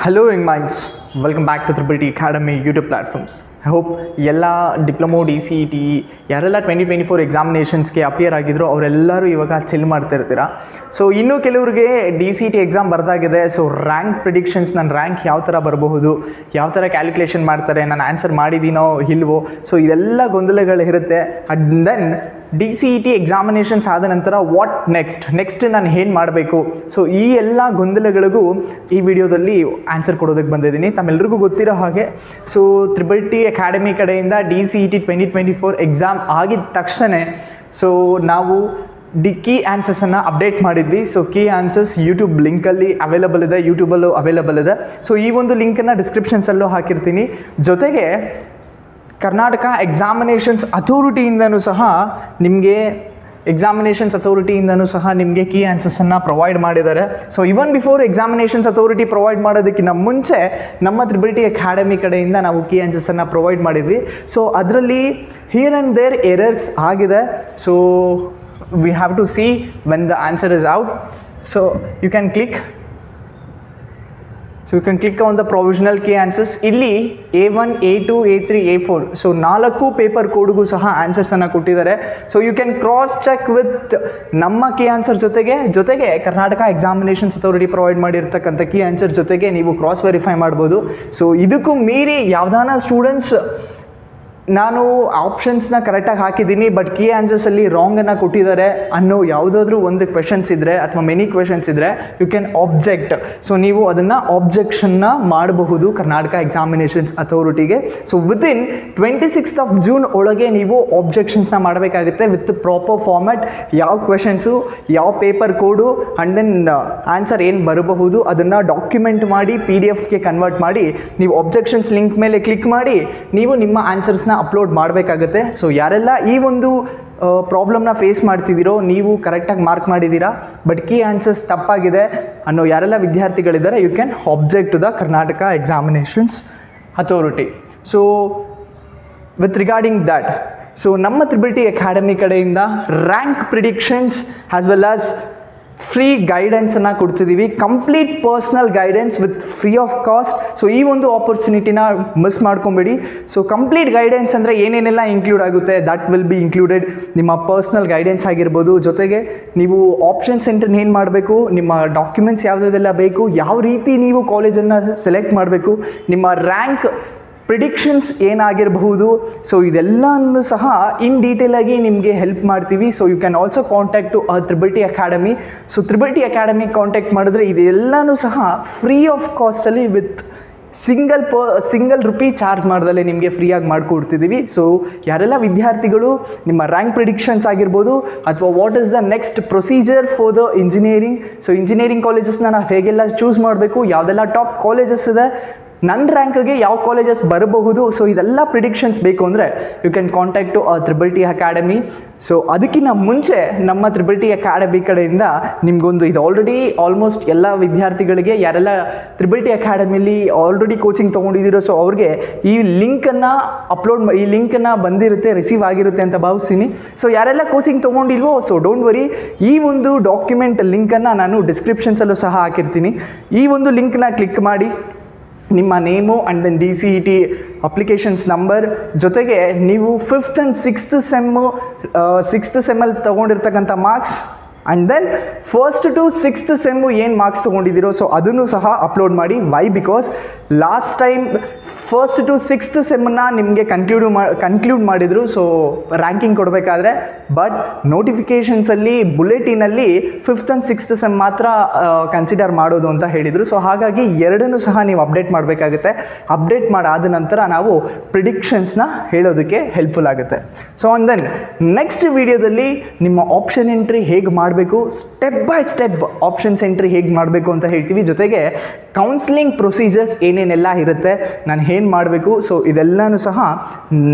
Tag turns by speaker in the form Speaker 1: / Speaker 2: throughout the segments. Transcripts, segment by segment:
Speaker 1: Hello young minds welcome back to triple T academy YouTube platforms I hope ಎಲ್ಲ diploma D C E T ಯಾರೆಲ್ಲ twenty twenty four ಎಕ್ಸಾಮಿನೇಷನ್ಸ್ಗೆ appear ಆಗಿದ್ರು ಅವರೆಲ್ಲರೂ ಇವಾಗ chill ಮಾಡ್ತಿರ್ತೀರ? So ಇನ್ನೂ ಕೆಲವ್ರಿಗೆ ಡಿ ಸಿ ಟಿ ಎಕ್ಸಾಮ್ ಬರ್ದಾಗಿದೆ. ಸೊ ರ್ಯಾಂಕ್ ಪ್ರಿಡಿಕ್ಷನ್ಸ್ ನನ್ನ ರ್ಯಾಂಕ್ ಯಾವ ಥರ ಬರಬಹುದು? ಯಾವ ಥರ ಕ್ಯಾಲ್ಕುಲೇಷನ್ ಮಾಡ್ತಾರೆ? ನಾನು ಆನ್ಸರ್ ಮಾಡಿದ್ದೀನೋ ಇಲ್ವೋ? ಸೊ ಇದೆಲ್ಲ ಗೊಂದಲಗಳು ಇರುತ್ತೆ. And then D C E T examinations ಆದ ನಂತರ ವಾಟ್ ನೆಕ್ಸ್ಟ್ ನೆಕ್ಸ್ಟ್ ನಾನು ಏನು ಮಾಡಬೇಕು? ಸೊ ಈ ಎಲ್ಲ ಗೊಂದಲಗಳಿಗೂ ಈ ವಿಡಿಯೋದಲ್ಲಿ ಆನ್ಸರ್ ಕೊಡೋದಕ್ಕೆ ಬಂದಿದ್ದೀನಿ. ತಮ್ಮೆಲ್ಲರಿಗೂ ಗೊತ್ತಿರೋ ಹಾಗೆ. ಸೊ ತ್ರಿಬಲ್ ಟಿ ಅಕಾಡೆಮಿ ಕಡೆಯಿಂದ D C E T twenty twenty four exam ಆಗಿದ ತಕ್ಷಣ ಸೊ ನಾವು ಡಿ ಕೀ ಆನ್ಸರ್ಸನ್ನು ಅಪ್ಡೇಟ್ ಮಾಡಿದ್ವಿ. ಸೊ ಕೀ ಆನ್ಸರ್ಸ್ ಯೂಟ್ಯೂಬ್ ಲಿಂಕಲ್ಲಿ ಅವೈಲಬಲ್ ಇದೆ. ಯೂಟ್ಯೂಬಲ್ಲೂ ಅವೈಲಬಲ್ ಇದೆ. ಸೊ ಈ ಒಂದು ಲಿಂಕನ್ನು ಡಿಸ್ಕ್ರಿಪ್ಷನ್ಸಲ್ಲೂ ಹಾಕಿರ್ತೀನಿ. ಜೊತೆಗೆ ಕರ್ನಾಟಕ ಎಕ್ಸಾಮಿನೇಷನ್ಸ್ ಅಥಾರಿಟಿಯಿಂದನೂ ಸಹ ನಿಮಗೆ ಎಕ್ಸಾಮಿನೇಷನ್ಸ್ ಅಥಾರಿಟಿಯಿಂದನೂ ಸಹ ನಿಮಗೆ ಕೀ ಆನ್ಸರ್ಸನ್ನು ಪ್ರೊವೈಡ್ ಮಾಡಿದ್ದಾರೆ. So even before examinations authority provide ಮಾಡೋದಕ್ಕಿಂತ ಮುಂಚೆ ನಮ್ಮ ತ್ರಿಬಿಲಿಟಿ ಅಕಾಡೆಮಿ ಕಡೆಯಿಂದ ನಾವು ಕೀ ಆನ್ಸರ್ಸನ್ನು ಪ್ರೊವೈಡ್ ಮಾಡಿದ್ವಿ. ಸೊ ಅದರಲ್ಲಿ ಹಿಯರ್ ಆ್ಯಂಡ್ ದೇರ್ ಎರರ್ಸ್ ಆಗಿದೆ. So we have to see when the answer is out so you can click so you can click on the provisional key answers ಇಲ್ಲಿ A one A two A three A four so ನಾಲ್ಕು paper ಕೋಡ್ಗೂ ಸಹ ಆನ್ಸರ್ಸನ್ನು ಕೊಟ್ಟಿದ್ದಾರೆ so you can cross check with ನಮ್ಮ K answer ಜೊತೆಗೆ ಜೊತೆಗೆ Karnataka examinations authority provide ಮಾಡಿರ್ತಕ್ಕಂಥ ಕೀ ಆನ್ಸರ್ ಜೊತೆಗೆ ನೀವು ಕ್ರಾಸ್ ವೆರಿಫೈ ಮಾಡ್ಬೋದು ಸೊ ಇದಕ್ಕೂ ಮೀರಿ ಯಾವ್ದಾನ ಸ್ಟೂಡೆಂಟ್ಸ್ ನಾನು ಆಪ್ಷನ್ಸ್ನ ಕರೆಕ್ಟಾಗಿ ಹಾಕಿದ್ದೀನಿ ಬಟ್ ಕೀ ಆನ್ಸರ್ಸಲ್ಲಿ ರಾಂಗನ್ನು ಕೊಟ್ಟಿದ್ದಾರೆ ಅನ್ನೋ ಯಾವುದಾದ್ರೂ ಒಂದು ಕ್ವೆಶನ್ಸ್ ಇದ್ದರೆ ಅಥವಾ ಮೆನಿ ಕ್ವೆಶನ್ಸ್ ಇದ್ದರೆ ಯು ಕ್ಯಾನ್ ಆಬ್ಜೆಕ್ಟ್ ಸೊ ನೀವು ಅದನ್ನು ಆಬ್ಜೆಕ್ಷನ್ನ ಮಾಡಬಹುದು Karnataka examinations ಅಥಾರಿಟಿಗೆ so within twenty sixth of June ಒಳಗೆ ನೀವು ಆಬ್ಜೆಕ್ಷನ್ಸ್ನ ಮಾಡಬೇಕಾಗುತ್ತೆ ವಿತ್ ಪ್ರಾಪರ್ ಫಾರ್ಮ್ಯಾಟ್ ಯಾವ ಕ್ವೆಶನ್ಸು ಯಾವ paper code and then answer ಏನು ಬರಬಹುದು ಅದನ್ನು ಡಾಕ್ಯುಮೆಂಟ್ ಮಾಡಿ ಪಿ ಡಿ ಎಫ್ಗೆ ಕನ್ವರ್ಟ್ ಮಾಡಿ, ನೀವು ಆಬ್ಜೆಕ್ಷನ್ಸ್ ಲಿಂಕ್ ಮೇಲೆ ಕ್ಲಿಕ್ ಮಾಡಿ, ನೀವು ನಿಮ್ಮ ಆನ್ಸರ್ಸ್ನ ಅಪ್ಲೋಡ್ ಮಾಡಬೇಕಾಗತ್ತೆ. ಸೊ ಯಾರೆಲ್ಲ ಈ ಒಂದು ಪ್ರಾಬ್ಲಮ್ನ ಫೇಸ್ ಮಾಡ್ತಿದ್ದೀರೋ, ನೀವು ಕರೆಕ್ಟಾಗಿ ಮಾರ್ಕ್ ಮಾಡಿದ್ದೀರಾ. ಬಟ್ ಕೀ ಆನ್ಸರ್ಸ್ ತಪ್ಪಾಗಿದೆ ಅನ್ನೋ ಯಾರೆಲ್ಲ ವಿದ್ಯಾರ್ಥಿಗಳಿದ್ದಾರೆ you can object to the Karnataka examinations authority so with regarding that so ನಮ್ಮ ತ್ರಿಬಿಲ್ಟಿ ಅಕಾಡೆಮಿ ಕಡೆಯಿಂದ rank predictions as well as free ಗೈಡೆನ್ಸನ್ನು ಕೊಡ್ತಿದ್ದೀವಿ complete personal guidance with free of cost so ಈ ಒಂದು ಆಪರ್ಚುನಿಟಿನ miss ಮಾಡ್ಕೊಬೇಡಿ. So complete guidance ಅಂದರೆ ಏನೇನೆಲ್ಲ include ಆಗುತ್ತೆ? That will be included ನಿಮ್ಮ ಪರ್ಸ್ನಲ್ ಗೈಡೆನ್ಸ್ ಆಗಿರ್ಬೋದು. ಜೊತೆಗೆ ನೀವು ಆಪ್ಷನ್ ಸೆಂಟರ್ನ ಏನು ಮಾಡಬೇಕು? ನಿಮ್ಮ ಡಾಕ್ಯುಮೆಂಟ್ಸ್ ಯಾವುದೆಲ್ಲ ಬೇಕು? ಯಾವ ರೀತಿ ನೀವು ಕಾಲೇಜನ್ನು ಸೆಲೆಕ್ಟ್ ಮಾಡಬೇಕು? ನಿಮ್ಮ ರ್ಯಾಂಕ್ ಪ್ರಿಡಿಕ್ಷನ್ಸ್ ಏನಾಗಿರಬಹುದು? ಸೊ ಇದೆಲ್ಲನೂ ಸಹ ಇನ್ ಡೀಟೇಲ್ ಆಗಿ ನಿಮಗೆ ಹೆಲ್ಪ್ ಮಾಡ್ತೀವಿ. So you can also contact to a triple T academy so triple T academy contact ಮಾಡಿದ್ರೆ ಇದೆಲ್ಲನೂ ಸಹ ಫ್ರೀ ಆಫ್ ಕಾಸ್ಟಲ್ಲಿ ವಿತ್ ಸಿಂಗಲ್ ಪ ಸಿಂಗಲ್ ರುಪಿ ಚಾರ್ಜ್ ಮಾಡ್ದಲ್ಲೇ ನಿಮಗೆ ಫ್ರೀಯಾಗಿ ಮಾಡಿಕೊಡ್ತಿದ್ದೀವಿ ಸೊ ಯಾರೆಲ್ಲ ವಿದ್ಯಾರ್ಥಿಗಳು ನಿಮ್ಮ ರ್ಯಾಂಕ್ ಪ್ರಿಡಿಕ್ಷನ್ಸ್ ಆಗಿರ್ಬೋದು ಅಥವಾ what is the next procedure for the engineering so engineering ಕಾಲೇಜಸ್ನ ನಾವು ಹೇಗೆಲ್ಲ ಚೂಸ್ ಮಾಡಬೇಕು? ಯಾವುದೆಲ್ಲ ಟಾಪ್ ಕಾಲೇಜಸ್ ಇದೆ? ನನ್ನ ರ್ಯಾಂಕ್ಗೆ ಯಾವ ಕಾಲೇಜಸ್ ಬರಬಹುದು? ಸೊ ಇದೆಲ್ಲ ಪ್ರಿಡಿಕ್ಷನ್ಸ್ ಬೇಕು ಅಂದರೆ you can contact to triple T academy so ಅದಕ್ಕಿಂತ ಮುಂಚೆ ನಮ್ಮ ತ್ರಿಬಲ್ ಟಿ ಅಕಾಡೆಮಿ ಕಡೆಯಿಂದ ನಿಮಗೊಂದು ಇದು ಆಲ್ರೆಡಿ ಆಲ್ಮೋಸ್ಟ್ ಎಲ್ಲ ವಿದ್ಯಾರ್ಥಿಗಳಿಗೆ ಯಾರೆಲ್ಲ ತ್ರಿಬಲ್ ಟಿ ಅಕಾಡೆಮಿಲಿ ಆಲ್ರೆಡಿ ಕೋಚಿಂಗ್ ತೊಗೊಂಡಿದ್ದೀರೋ ಸೊ ಅವ್ರಿಗೆ ಈ ಲಿಂಕನ್ನು ಅಪ್ಲೋಡ್ ಈ ಲಿಂಕನ್ನು ಬಂದಿರುತ್ತೆ ರಿಸೀವ್ ಆಗಿರುತ್ತೆ ಅಂತ ಭಾವಿಸ್ತೀನಿ. ಸೊ ಯಾರೆಲ್ಲ ಕೋಚಿಂಗ್ ತೊಗೊಂಡಿಲ್ವೋ ಸೊ ಡೋಂಟ್ ವರಿ ಈ ಒಂದು ಡಾಕ್ಯುಮೆಂಟ್ ಲಿಂಕನ್ನು ನಾನು ಡಿಸ್ಕ್ರಿಪ್ಷನ್ಸಲ್ಲೂ ಸಹ ಹಾಕಿರ್ತೀನಿ. ಈ ಒಂದು ಲಿಂಕ್ನ ಕ್ಲಿಕ್ ಮಾಡಿ. ನಿಮ್ಮ name and then D C E T applications number ಜೊತೆಗೆ ನೀವು fifth and sixth sem sixth ಸೆಮ್ಮಲ್ಲಿ ತೊಗೊಂಡಿರ್ತಕ್ಕಂಥ marks and then first to sixth sem ಏನು ಮಾರ್ಕ್ಸ್ ತೊಗೊಂಡಿದ್ದೀರೋ ಸೊ ಅದನ್ನು ಸಹ ಅಪ್ಲೋಡ್ ಮಾಡಿ. Why because last time first to sixth ಸೆಮ್ಮನ್ನ ನಿಮಗೆ conclude ಮಾ conclude ಮಾಡಿದರು ಸೊ ರ್ಯಾಂಕಿಂಗ್ ಕೊಡಬೇಕಾದ್ರೆ ಬಟ್ ನೋಟಿಫಿಕೇಷನ್ಸಲ್ಲಿ ಬುಲೆಟಿನಲ್ಲಿ ಫಿಫ್ತ್ ಆ್ಯಂಡ್ ಸಿಕ್ಸ್ತ್ ಸೆಮ್ ಮಾತ್ರ ಕನ್ಸಿಡರ್ ಮಾಡೋದು ಅಂತ ಹೇಳಿದರು. ಸೊ ಹಾಗಾಗಿ ಎರಡನ್ನೂ ಸಹ ನೀವು ಅಪ್ಡೇಟ್ ಮಾಡಬೇಕಾಗುತ್ತೆ. ಅಪ್ಡೇಟ್ ಮಾಡಾದ ನಂತರ ನಾವು ಪ್ರಿಡಿಕ್ಷನ್ಸ್ನ ಹೇಳೋದಕ್ಕೆ ಹೆಲ್ಪ್ಫುಲ್ ಆಗುತ್ತೆ. ಸೊ ಆನ್ ದೆನ್ ನೆಕ್ಸ್ಟ್ ವಿಡಿಯೋದಲ್ಲಿ ನಿಮ್ಮ ಆಪ್ಷನ್ ಎಂಟ್ರಿ ಹೇಗೆ ಮಾಡಬೇಕು step by step options entry ಹೇಗೆ ಮಾಡಬೇಕು ಅಂತ ಹೇಳ್ತೀವಿ. ಜೊತೆಗೆ ಕೌನ್ಸಿಲಿಂಗ್ ಪ್ರೊಸೀಜರ್ಸ್ ಏನೇನೆಲ್ಲ ಇರುತ್ತೆ, ನಾನು ಏನು ಮಾಡಬೇಕು? ಸೊ ಇದೆಲ್ಲನೂ ಸಹ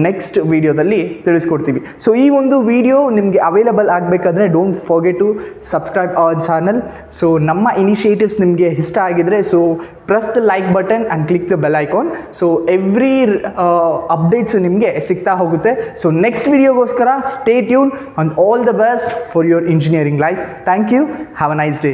Speaker 1: ನೆಕ್ಸ್ಟ್ ವಿಡಿಯೋದಲ್ಲಿ ತಿಳಿಸ್ಕೊಡ್ತೀವಿ. ಸೊ ಈ ಒಂದು ವಿಡಿಯೋ ನಿಮಗೆ ಅವೈಲಬಲ್ ಆಗಬೇಕಾದ್ರೆ don't forget to subscribe our channel so ನಮ್ಮ ಇನಿಷಿಯೇಟಿವ್ಸ್ ನಿಮಗೆ ಇಷ್ಟ ಆಗಿದ್ರೆ so press the like button and click the bell icon so every updates ನಿಮಗೆ ಸಿಗ್ತಾ ಹೋಗುತ್ತೆ. So next ವಿಡಿಯೋಗೋಸ್ಕರ stay tune on all the best for your engineering life thank you have a nice day